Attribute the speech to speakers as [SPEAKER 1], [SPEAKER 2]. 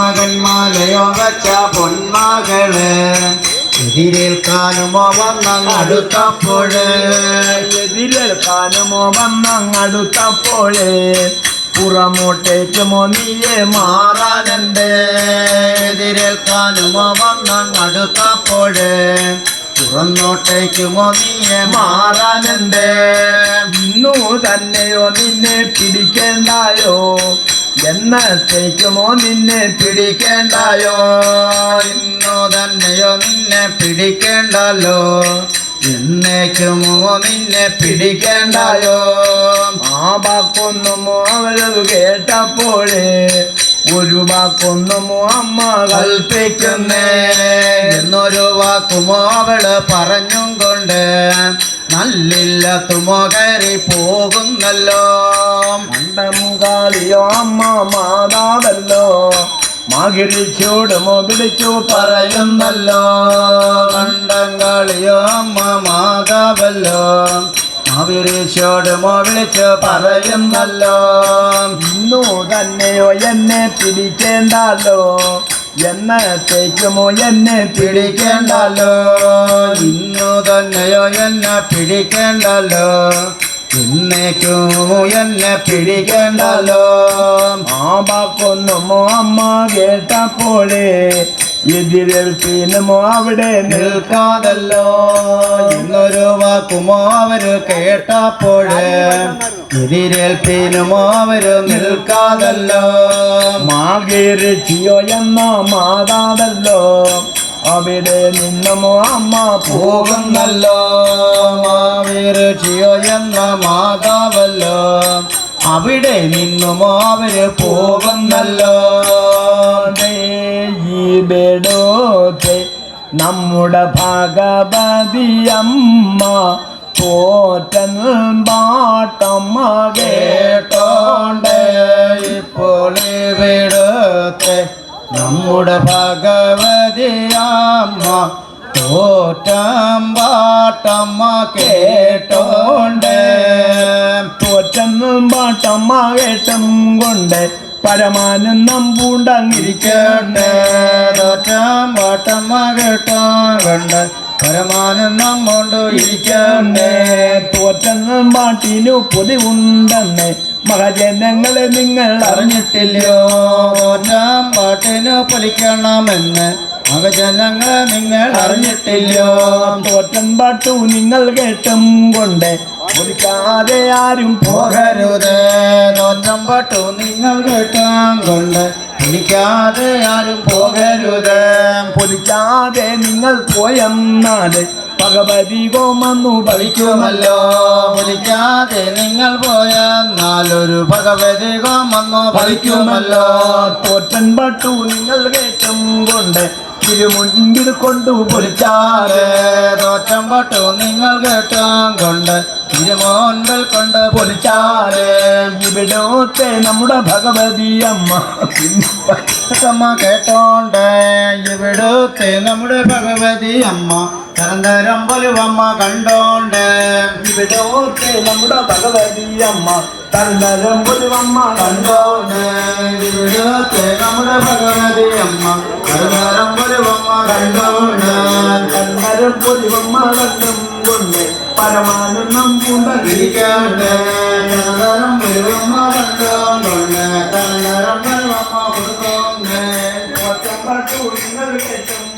[SPEAKER 1] പൊന്മകന്മാലയോ വച്ച പൊന്മകൾ. എതിരേൽക്കാനുമോ വന്നടുത്തപ്പോഴ്
[SPEAKER 2] എതിരേൽക്കാനുമോ വന്നങ്ങടുത്തപ്പോഴേ. പുറമോട്ടേക്കുമോ നീയെ
[SPEAKER 1] മാറാനുണ്ട് എതിരേൽക്കാനുമോ വന്നടുത്തപ്പോഴ് പുറന്നോട്ടേക്കുമോ നീയെ മാറാനുണ്ട്
[SPEAKER 2] ഇന്നു തന്നെയോ നിന്നെ പിടിക്കേണ്ടായോ? എന്നത്തേക്കുമോ നിന്നെ
[SPEAKER 1] പിടിക്കേണ്ടായോ? ഇന്നോ തന്നെയോ നിന്നെ പിടിക്കേണ്ടല്ലോ? എന്നേക്കുമോ നിന്നെ പിടിക്കേണ്ടായോ?
[SPEAKER 2] ആ വാക്കൊന്നുമോ അവരത് കേട്ടപ്പോഴേ ഒരു വാക്കൊന്നുമോ അമ്മ
[SPEAKER 1] കൽപ്പിക്കുന്നേ? എന്നൊരു വാക്കുമോ അവൾ പറഞ്ഞും കൊണ്ട് നല്ലില്ല കയറി പോകുന്നല്ലോ?
[SPEAKER 2] മണ്ടമുകാളിയോ അമ്മ മാതാവല്ലോ? മകരിച്ചോടുമോ വിളിച്ചു
[SPEAKER 1] പറയുന്നല്ലോ. കണ്ടങ്കളിയോ അമ്മ മാതാവല്ലോ. അവരീശോട് വിളിച്ചു പറയുന്നല്ലോ.
[SPEAKER 2] ഇന്നു തന്നെയോ എന്നെ പിടിക്കേണ്ടല്ലോ. എന്നത്തേക്കുമോ എന്നെ
[SPEAKER 1] പിടിക്കേണ്ടല്ലോ. ഇന്നു തന്നെയോ എന്നെ പിടിക്കേണ്ടല്ലോ. ഇന്നേക്കും എന്നെ പിടിക്കേണ്ടല്ലോ.
[SPEAKER 2] ആ വാക്കൊന്നുമോ അമ്മ കേട്ടപ്പോഴേ എതിരേൽപ്പിനുമോ അവിടെ നിൽ
[SPEAKER 1] നിൽക്കാതല്ലോ. ഇന്നൊരു വാക്കുമോ അവർ കേട്ടപ്പോഴേ എതിരേൽപ്പിനുമോ അവർ നിൽക്കാതല്ലോ.
[SPEAKER 2] മാകേരച്ചിയോ എന്ന മാതാവല്ലോ അവിടെ നിന്നുമോ അമ്മ? പോകും
[SPEAKER 1] പോകുന്നല്ലോ മാവേരക്ഷിയോ എന്ന മാതാവല്ലോ. അവിടെ നിന്നും അവർ പോകുന്നല്ലോ
[SPEAKER 2] ഈ ബെടോത്തെ നമ്മുടെ ഭഗവതി അമ്മ പോറ്റൻ പാട്ടമ്മ
[SPEAKER 1] കേട്ടോണ്ടേ ഇപ്പോൾ ഇവിടുത്തെ നമ്മുടെ ഭഗവതിയമ്മ തോറ്റം പാട്ടമ്മ കേട്ടോണ്ട്.
[SPEAKER 2] തോറ്റെന്നും പാട്ടമ്മ കേട്ടും കൊണ്ട് പരമാനന്ദം
[SPEAKER 1] പൂണ്ടങ്ങിരിക്കേണ്ട തോറ്റം പാട്ടമ്മ കേട്ടോണ്ട് പരമാനന്ദം കൊണ്ടു ഇരിക്കണ്ടേ
[SPEAKER 2] തോറ്റെന്നും പാട്ടിനു പൊതിവുണ്ടെന്ന് മഹജനങ്ങളെ നിങ്ങൾ
[SPEAKER 1] അറിഞ്ഞിട്ടില്ലയോ? തോറ്റം പൊളിക്കണമെന്ന് മകജനങ്ങളെ നിങ്ങൾ അറിഞ്ഞിട്ടില്ലോ.
[SPEAKER 2] തോറ്റം പാട്ടു നിങ്ങൾ കേട്ടും കൊണ്ട് ഒരിക്കാതെ ആരും പോകരുത്.
[SPEAKER 1] തോറ്റം പാട്ടു നിങ്ങൾ കേട്ടും കൊണ്ട് പൊലിക്കാതെ ആരും പോകരുത്.
[SPEAKER 2] പൊലിക്കാതെ നിങ്ങൾ പോയെന്നാൽ ഭഗവതി ഗോമന്നു
[SPEAKER 1] പഠിക്കുമല്ലോ പൊലിക്കാതെ നിങ്ങൾ പോയെന്നാലൊരു ഭഗവതി ഗോമന്നു പഠിക്കുമല്ലോ
[SPEAKER 2] തോറ്റൻ പാട്ടു നിങ്ങൾ കേട്ടും കൊണ്ട് തിരുമുൻപിൽ കൊണ്ടു
[SPEAKER 1] പൊലിച്ചാൽ തോറ്റം പാട്ടു നിങ്ങൾ കേട്ടും കൊണ്ട് തിരുമോൻകൾ കൊണ്ട് പൊലിച്ചാൽ
[SPEAKER 2] ഇവിടോത്തെ നമ്മുടെ ഭഗവതി അമ്മ
[SPEAKER 1] അമ്മ കേട്ടോണ്ട് ഇവിടുത്തെ നമ്മുടെ ഭഗവതി അമ്മ തരന്തരം പൊലുവമ്മ കണ്ടോണ്ട്
[SPEAKER 2] ഇവിടത്തെ നമ്മുടെ ഭഗവതി അമ്മ തന്നരം പൊലിവമ്മ
[SPEAKER 1] കണ്ടോണ്ട് ഇവിടുത്തെ നമ്മുടെ ഭഗവതി അമ്മ തരന്തരം പൊലുവമ്മ കണ്ടോണ്ട്.
[SPEAKER 2] തന്നരം പൊലിവമ്മ കണ്ടും കൊണ്ട് പരമാനന്ദം
[SPEAKER 1] കൊണ്ടിരിക്കട്ടെ തരന്തരം പൊലുവമ്മ കണ്ടോണ്ട്. തരന്തരം പൊലുവമ്മ കൊടുത്തോണ്ട്.
[SPEAKER 2] ഒറ്റപ്പെട്ടു നിങ്ങൾ കേട്ടും